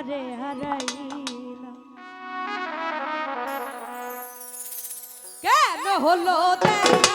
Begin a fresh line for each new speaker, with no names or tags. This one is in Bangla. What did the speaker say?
তোমারে হারাইলাম। কেন হলো দেখা